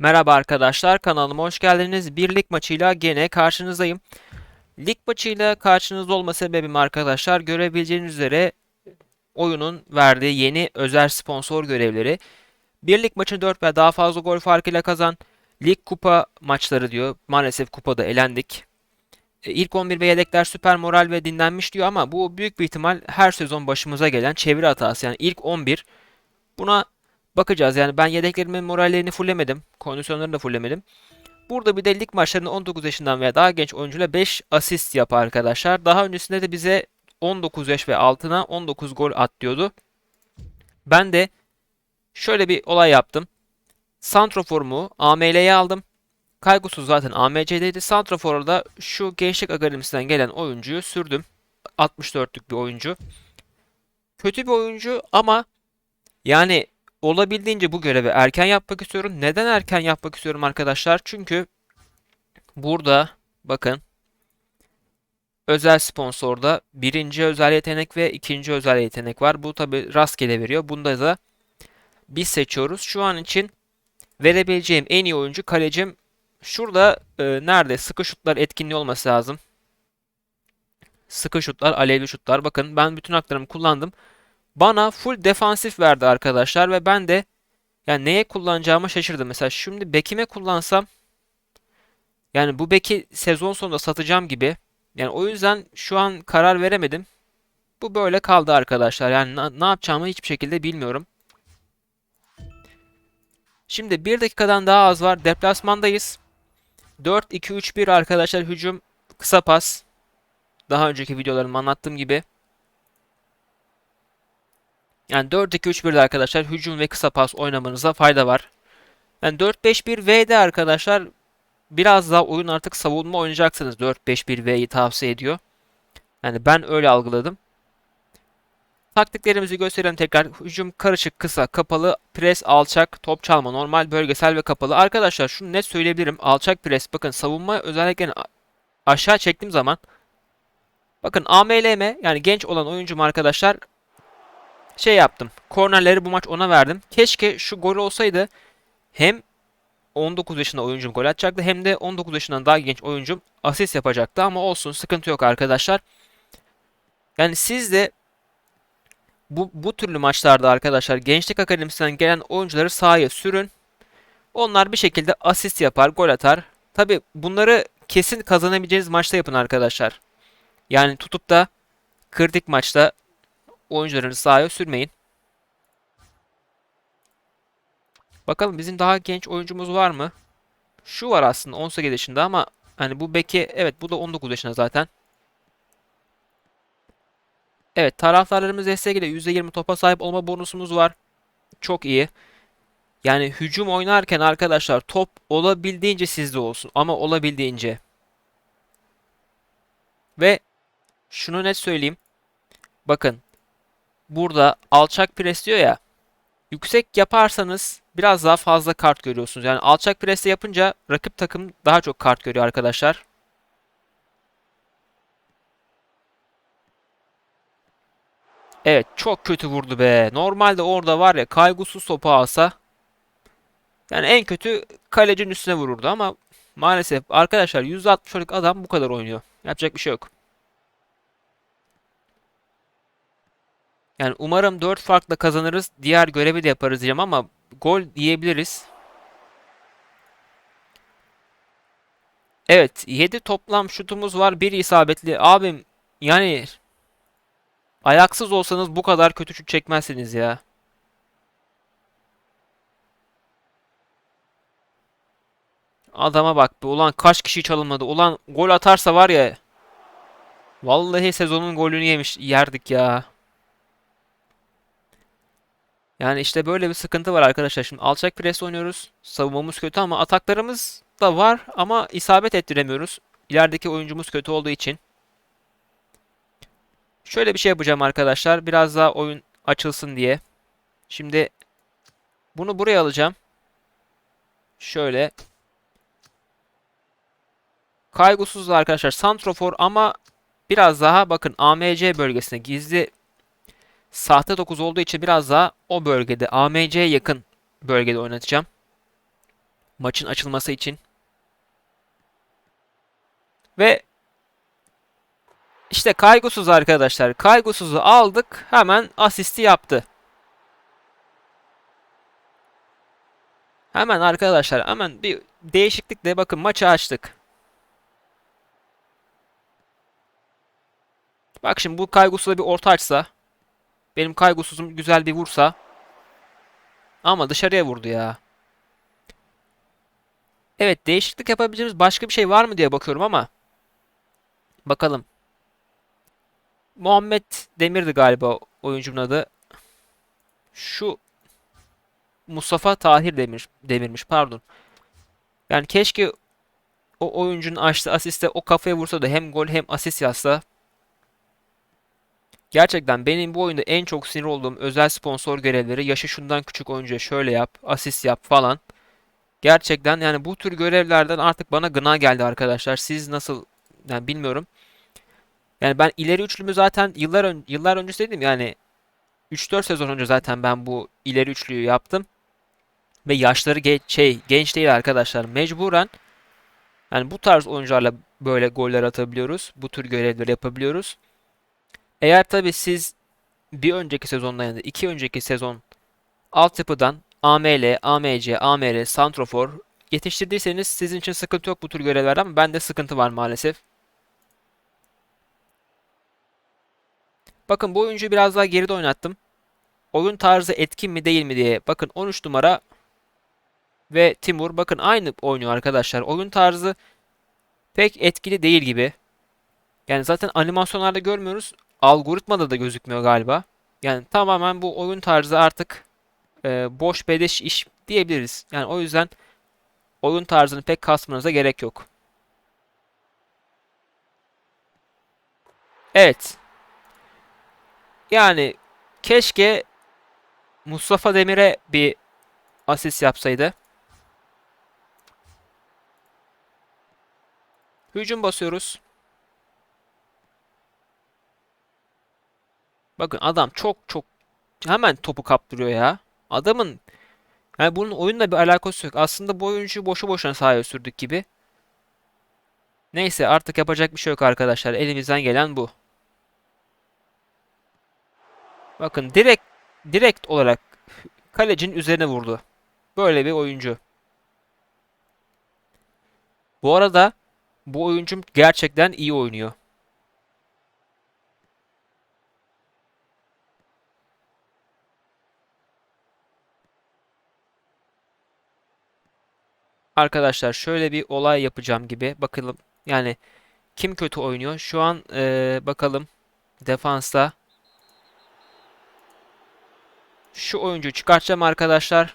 Merhaba arkadaşlar, kanalıma hoş geldiniz. Bir lig maçıyla gene karşınızdayım. Lig maçıyla karşınızda olma sebebim arkadaşlar, görebileceğiniz üzere oyunun verdiği yeni özel sponsor görevleri. Bir lig maçı 4 ve daha fazla gol farkıyla kazan. Lig kupa maçları diyor. Maalesef kupada elendik. E, İlk 11 ve yedekler süper moral ve dinlenmiş diyor ama bu büyük bir ihtimal her sezon başımıza gelen çeviri hatası. Yani ilk 11 buna Bakacağız yani ben yedeklerimin morallerini fullemedim. Kondisyonlarını da fullemedim. Burada bir de lig maçlarında 19 yaşından veya daha genç oyuncuyla 5 asist yap arkadaşlar. Daha öncesinde de bize 19 yaş ve altına 19 gol at diyordu. Ben de şöyle bir olay yaptım. Santrofor'umu AML'ye aldım. Kaygusuz zaten AMC'deydi. Santrofor'a da şu gençlik akademisinden gelen oyuncuyu sürdüm. 64'lük bir oyuncu. Kötü bir oyuncu ama yani olabildiğince bu görevi erken yapmak istiyorum. Neden erken yapmak istiyorum arkadaşlar? Çünkü burada bakın özel sponsorda birinci özel yetenek ve ikinci özel yetenek var. Bu tabi rastgele veriyor. Bunda da biz seçiyoruz. Şu an için verebileceğim en iyi oyuncu kalecim. Şurada e, nerede sıkı şutlar etkinliği olması lazım. Sıkı şutlar, alevli şutlar. Bakın ben bütün haklarımı kullandım bana full defansif verdi arkadaşlar ve ben de yani neye kullanacağımı şaşırdım. Mesela şimdi bekime kullansam yani bu beki sezon sonunda satacağım gibi. Yani o yüzden şu an karar veremedim. Bu böyle kaldı arkadaşlar. Yani ne yapacağımı hiçbir şekilde bilmiyorum. Şimdi bir dakikadan daha az var. Deplasmandayız. 4-2-3-1 arkadaşlar hücum kısa pas. Daha önceki videolarımda anlattığım gibi. Yani 4-2-3-1'de arkadaşlar hücum ve kısa pas oynamanıza fayda var. Yani 4-5-1-V'de arkadaşlar biraz daha oyun artık savunma oynayacaksınız. 4-5-1-V'yi tavsiye ediyor. Yani ben öyle algıladım. Taktiklerimizi gösterelim tekrar. Hücum karışık, kısa, kapalı, pres, alçak, top çalma, normal, bölgesel ve kapalı. Arkadaşlar şunu net söyleyebilirim. Alçak pres. Bakın savunma özellikle aşağı çektiğim zaman bakın AMLM yani genç olan oyuncum arkadaşlar şey yaptım. Kornerleri bu maç ona verdim. Keşke şu gol olsaydı hem 19 yaşında oyuncum gol atacaktı hem de 19 yaşından daha genç oyuncum asist yapacaktı ama olsun sıkıntı yok arkadaşlar. Yani siz de bu, bu türlü maçlarda arkadaşlar Gençlik Akademisi'nden gelen oyuncuları sahaya sürün. Onlar bir şekilde asist yapar, gol atar. Tabi bunları kesin kazanabileceğiniz maçta yapın arkadaşlar. Yani tutup da kritik maçta oyuncularınızı sahaya sürmeyin. Bakalım bizim daha genç oyuncumuz var mı? Şu var aslında 18 yaşında ama hani bu beki evet bu da 19 yaşında zaten. Evet taraftarlarımız destekle %20 topa sahip olma bonusumuz var. Çok iyi. Yani hücum oynarken arkadaşlar top olabildiğince sizde olsun ama olabildiğince. Ve şunu net söyleyeyim. Bakın burada alçak pres diyor ya. Yüksek yaparsanız biraz daha fazla kart görüyorsunuz. Yani alçak presle yapınca rakip takım daha çok kart görüyor arkadaşlar. Evet çok kötü vurdu be. Normalde orada var ya kaygısız topu alsa yani en kötü kalecinin üstüne vururdu ama maalesef arkadaşlar %60'lık adam bu kadar oynuyor. Yapacak bir şey yok. Yani umarım 4 farkla kazanırız. Diğer görevi de yaparız diyeceğim ama gol diyebiliriz. Evet 7 toplam şutumuz var. 1 isabetli. Abim yani ayaksız olsanız bu kadar kötü şut çekmezsiniz ya. Adama bak be. Ulan kaç kişi çalınmadı. Ulan gol atarsa var ya. Vallahi sezonun golünü yemiş yerdik ya. Yani işte böyle bir sıkıntı var arkadaşlar. Şimdi alçak pres oynuyoruz. Savunmamız kötü ama ataklarımız da var ama isabet ettiremiyoruz. İlerideki oyuncumuz kötü olduğu için. Şöyle bir şey yapacağım arkadaşlar. Biraz daha oyun açılsın diye. Şimdi bunu buraya alacağım. Şöyle. Kaygısız arkadaşlar. Santrofor ama biraz daha bakın AMC bölgesine gizli Sahte 9 olduğu için biraz daha o bölgede AMC'ye yakın bölgede oynatacağım. Maçın açılması için. Ve işte kaygısız arkadaşlar. Kaygısızı aldık. Hemen asisti yaptı. Hemen arkadaşlar hemen bir değişiklikle bakın maçı açtık. Bak şimdi bu kaygısızla bir orta açsa. Benim kaygısızım güzel bir vursa. Ama dışarıya vurdu ya. Evet değişiklik yapabileceğimiz başka bir şey var mı diye bakıyorum ama. Bakalım. Muhammed Demir'di galiba oyuncunun adı. Şu Mustafa Tahir Demir Demirmiş pardon. Yani keşke o oyuncunun açtığı asiste o kafaya vursa da hem gol hem asist yazsa. Gerçekten benim bu oyunda en çok sinir olduğum özel sponsor görevleri yaşı şundan küçük oyuncuya şöyle yap, asist yap falan. Gerçekten yani bu tür görevlerden artık bana gına geldi arkadaşlar. Siz nasıl yani bilmiyorum. Yani ben ileri üçlümü zaten yıllar ön, yıllar önce dedim yani 3-4 sezon önce zaten ben bu ileri üçlüyü yaptım. Ve yaşları ge şey genç değil arkadaşlar. Mecburen yani bu tarz oyuncularla böyle goller atabiliyoruz. Bu tür görevleri yapabiliyoruz. Eğer tabii siz bir önceki sezondan ya da iki önceki sezon altyapıdan AML, AMC, AMR, Santrofor yetiştirdiyseniz sizin için sıkıntı yok bu tür görevlerden ama bende sıkıntı var maalesef. Bakın bu oyuncuyu biraz daha geride oynattım. Oyun tarzı etkin mi değil mi diye. Bakın 13 numara ve Timur bakın aynı oynuyor arkadaşlar. Oyun tarzı pek etkili değil gibi. Yani zaten animasyonlarda görmüyoruz. Algoritmada da gözükmüyor galiba. Yani tamamen bu oyun tarzı artık e, boş beleş iş diyebiliriz. Yani o yüzden oyun tarzını pek kasmanıza gerek yok. Evet. Yani keşke Mustafa Demir'e bir asist yapsaydı. Hücum basıyoruz. Bakın adam çok çok hemen topu kaptırıyor ya. Adamın yani bunun oyunla bir alakası yok. Aslında bu oyuncuyu boşu boşuna sahaya sürdük gibi. Neyse artık yapacak bir şey yok arkadaşlar. Elimizden gelen bu. Bakın direkt direkt olarak kalecinin üzerine vurdu. Böyle bir oyuncu. Bu arada bu oyuncum gerçekten iyi oynuyor. Arkadaşlar şöyle bir olay yapacağım gibi. Bakalım yani kim kötü oynuyor? Şu an ee, bakalım defansta şu oyuncuyu çıkartacağım arkadaşlar.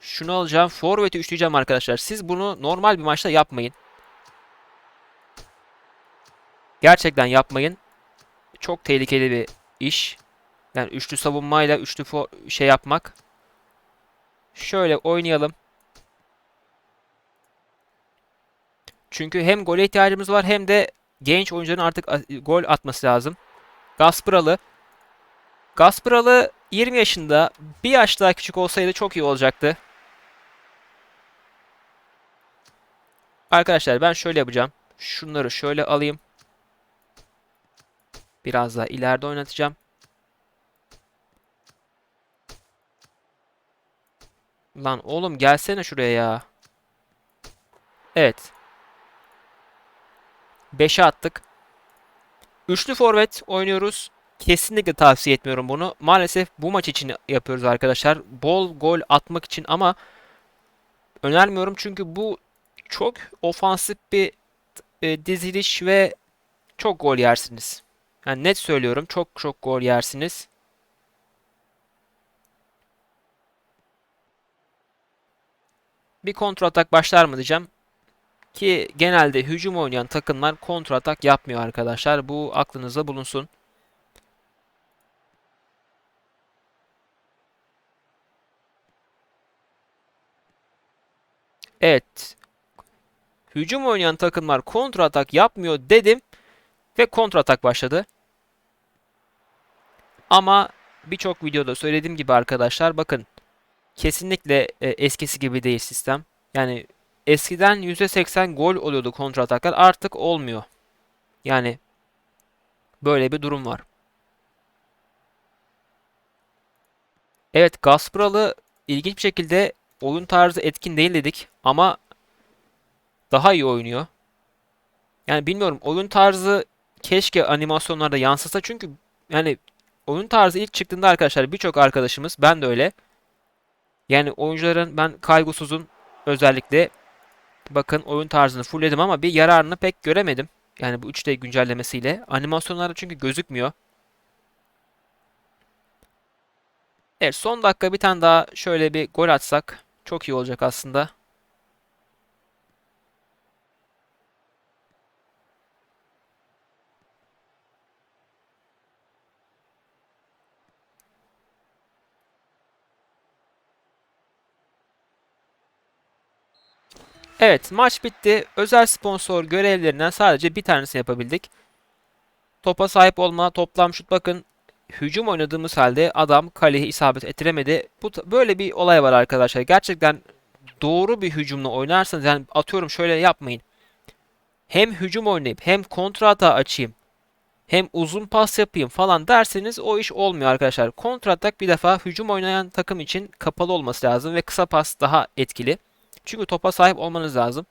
Şunu alacağım. Forvet'i üçleyeceğim arkadaşlar. Siz bunu normal bir maçta yapmayın. Gerçekten yapmayın. Çok tehlikeli bir iş. Yani üçlü savunmayla üçlü şey yapmak. Şöyle oynayalım. Çünkü hem gole ihtiyacımız var hem de genç oyuncuların artık gol atması lazım. Gaspralı. Gaspralı 20 yaşında. Bir yaş daha küçük olsaydı çok iyi olacaktı. Arkadaşlar ben şöyle yapacağım. Şunları şöyle alayım. Biraz daha ileride oynatacağım. Lan oğlum gelsene şuraya ya. Evet. 5'e attık. Üçlü forvet oynuyoruz. Kesinlikle tavsiye etmiyorum bunu. Maalesef bu maç için yapıyoruz arkadaşlar. Bol gol atmak için ama önermiyorum çünkü bu çok ofansif bir e, diziliş ve çok gol yersiniz. Yani net söylüyorum çok çok gol yersiniz. Bir kontrol atak başlar mı diyeceğim. Ki genelde hücum oynayan takımlar kontra atak yapmıyor arkadaşlar. Bu aklınızda bulunsun. Evet. Hücum oynayan takımlar kontra atak yapmıyor dedim. Ve kontra atak başladı. Ama birçok videoda söylediğim gibi arkadaşlar bakın. Kesinlikle e, eskisi gibi değil sistem. Yani eskiden %80 gol oluyordu kontra ataklar artık olmuyor. Yani böyle bir durum var. Evet Gaspralı ilginç bir şekilde oyun tarzı etkin değil dedik ama daha iyi oynuyor. Yani bilmiyorum oyun tarzı keşke animasyonlarda yansısa çünkü yani oyun tarzı ilk çıktığında arkadaşlar birçok arkadaşımız ben de öyle. Yani oyuncuların ben kaygısızın özellikle bakın oyun tarzını fullledim ama bir yararını pek göremedim. Yani bu 3D güncellemesiyle. Animasyonlarda çünkü gözükmüyor. Evet son dakika bir tane daha şöyle bir gol atsak çok iyi olacak aslında. Evet maç bitti. Özel sponsor görevlerinden sadece bir tanesini yapabildik. Topa sahip olma, toplam şut bakın. Hücum oynadığımız halde adam kaleye isabet ettiremedi. Bu böyle bir olay var arkadaşlar. Gerçekten doğru bir hücumla oynarsanız yani atıyorum şöyle yapmayın. Hem hücum oynayıp hem kontra hata açayım. Hem uzun pas yapayım falan derseniz o iş olmuyor arkadaşlar. Kontra bir defa hücum oynayan takım için kapalı olması lazım ve kısa pas daha etkili. Çünkü topa sahip olmanız lazım.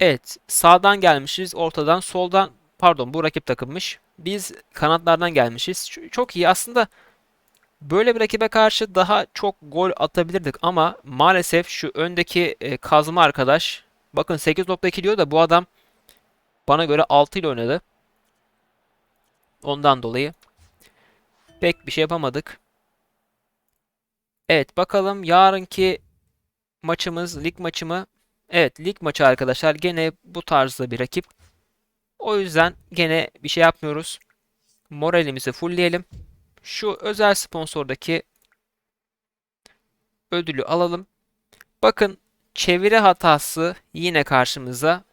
Evet, sağdan gelmişiz, ortadan, soldan, pardon bu rakip takımmış. Biz kanatlardan gelmişiz. Çok iyi aslında böyle bir rakibe karşı daha çok gol atabilirdik ama maalesef şu öndeki e, kazma arkadaş bakın 8.2 diyor da bu adam bana göre 6 ile oynadı. Ondan dolayı pek bir şey yapamadık. Evet bakalım yarınki maçımız lig maçı mı? Evet lig maçı arkadaşlar gene bu tarzda bir rakip. O yüzden gene bir şey yapmıyoruz. Moralimizi fullleyelim. Şu özel sponsordaki ödülü alalım. Bakın çeviri hatası yine karşımıza.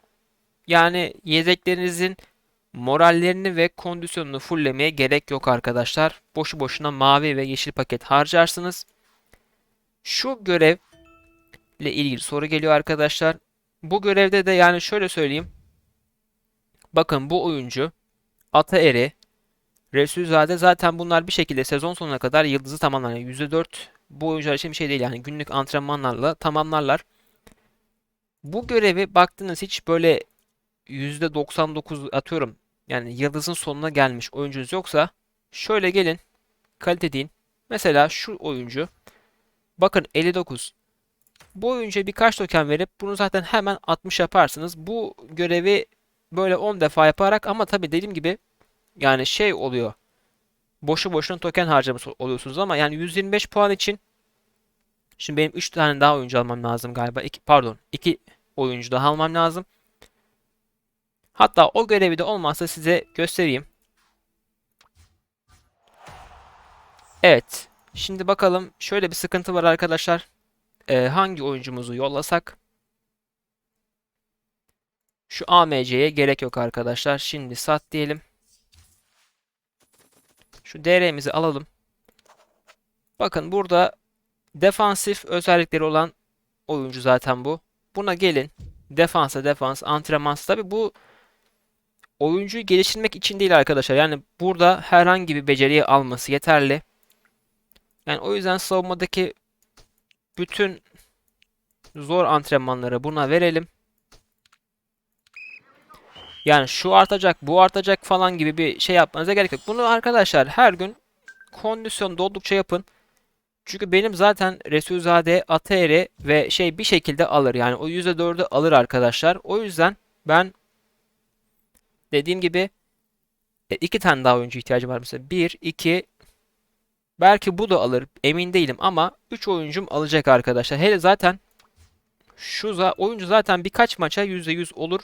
Yani yedeklerinizin morallerini ve kondisyonunu fulllemeye gerek yok arkadaşlar. Boşu boşuna mavi ve yeşil paket harcarsınız. Şu görev ile ilgili soru geliyor arkadaşlar. Bu görevde de yani şöyle söyleyeyim. Bakın bu oyuncu Ataeri, Resulzade zaten bunlar bir şekilde sezon sonuna kadar yıldızı tamamlar. Yani %4 bu oyuncular için bir şey değil yani günlük antrenmanlarla tamamlarlar. Bu görevi baktınız hiç böyle %99 atıyorum yani yıldızın sonuna gelmiş oyuncunuz yoksa şöyle gelin kalite deyin. Mesela şu oyuncu bakın 59 bu oyuncuya birkaç token verip bunu zaten hemen 60 yaparsınız. Bu görevi böyle 10 defa yaparak ama tabii dediğim gibi yani şey oluyor. Boşu boşuna token harcamış oluyorsunuz ama yani 125 puan için şimdi benim 3 tane daha oyuncu almam lazım galiba. İki, pardon 2 oyuncu daha almam lazım. Hatta o görevi de olmazsa size göstereyim. Evet. Şimdi bakalım şöyle bir sıkıntı var arkadaşlar e, hangi oyuncumuzu yollasak şu AMC'ye gerek yok arkadaşlar. Şimdi sat diyelim. Şu DR'mizi alalım. Bakın burada defansif özellikleri olan oyuncu zaten bu. Buna gelin. Defansa defans, antrenmans. Tabi bu oyuncuyu geliştirmek için değil arkadaşlar. Yani burada herhangi bir beceriyi alması yeterli. Yani o yüzden savunmadaki bütün zor antrenmanları buna verelim. Yani şu artacak, bu artacak falan gibi bir şey yapmanıza gerek yok. Bunu arkadaşlar her gün kondisyon doldukça yapın. Çünkü benim zaten Resulzade, Ateri ve şey bir şekilde alır. Yani o %4'ü alır arkadaşlar. O yüzden ben dediğim gibi e, iki tane daha oyuncu ihtiyacım var mesela. Bir, iki, belki bu da alır. Emin değilim ama 3 oyuncum alacak arkadaşlar. Hele zaten şu za oyuncu zaten birkaç maça %100 olur.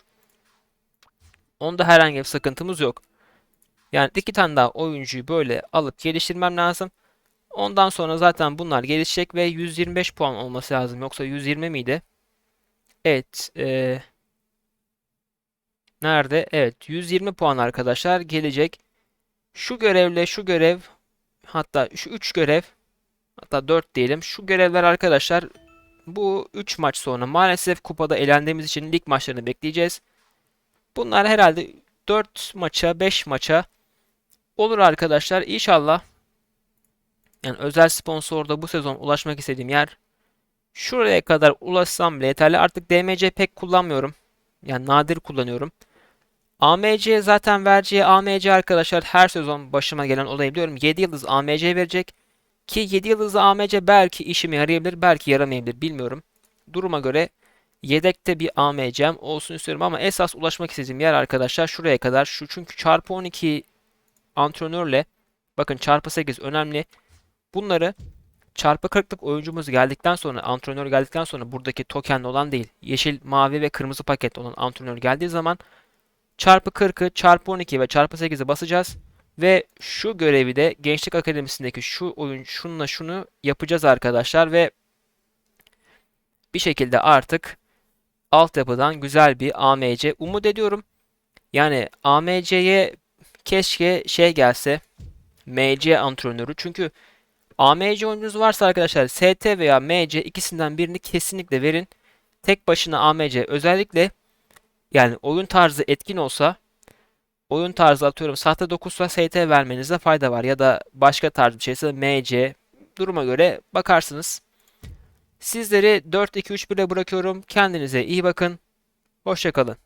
Onda herhangi bir sıkıntımız yok. Yani iki tane daha oyuncuyu böyle alıp geliştirmem lazım. Ondan sonra zaten bunlar gelişecek ve 125 puan olması lazım. Yoksa 120 miydi? Evet. Ee, nerede? Evet. 120 puan arkadaşlar gelecek. Şu görevle şu görev hatta şu 3 görev hatta 4 diyelim. Şu görevler arkadaşlar bu 3 maç sonra maalesef kupada elendiğimiz için lig maçlarını bekleyeceğiz. Bunlar herhalde 4 maça 5 maça olur arkadaşlar. İnşallah yani özel sponsorda bu sezon ulaşmak istediğim yer şuraya kadar ulaşsam bile yeterli. Artık DMC pek kullanmıyorum. Yani nadir kullanıyorum. AMC zaten vereceği AMC arkadaşlar her sezon başıma gelen olayı biliyorum. 7 yıldız AMC verecek. Ki 7 yıldızlı AMC belki işime yarayabilir, belki yaramayabilir bilmiyorum. Duruma göre yedekte bir AMC'm olsun istiyorum ama esas ulaşmak istediğim yer arkadaşlar şuraya kadar. Şu çünkü çarpı 12 antrenörle bakın çarpı 8 önemli. Bunları çarpı 40'lık oyuncumuz geldikten sonra antrenör geldikten sonra buradaki tokenli olan değil. Yeşil, mavi ve kırmızı paket olan antrenör geldiği zaman çarpı 40'ı, çarpı 12 ve çarpı 8'i basacağız. Ve şu görevi de Gençlik Akademisi'ndeki şu oyun şununla şunu yapacağız arkadaşlar ve bir şekilde artık altyapıdan güzel bir AMC umut ediyorum. Yani AMC'ye keşke şey gelse MC antrenörü çünkü AMC oyuncunuz varsa arkadaşlar ST veya MC ikisinden birini kesinlikle verin. Tek başına AMC özellikle yani oyun tarzı etkin olsa oyun tarzı atıyorum sahte 9'sa ST vermenize fayda var ya da başka tarz bir şeyse MC duruma göre bakarsınız. Sizleri 4-2-3-1'e bırakıyorum. Kendinize iyi bakın. Hoşçakalın.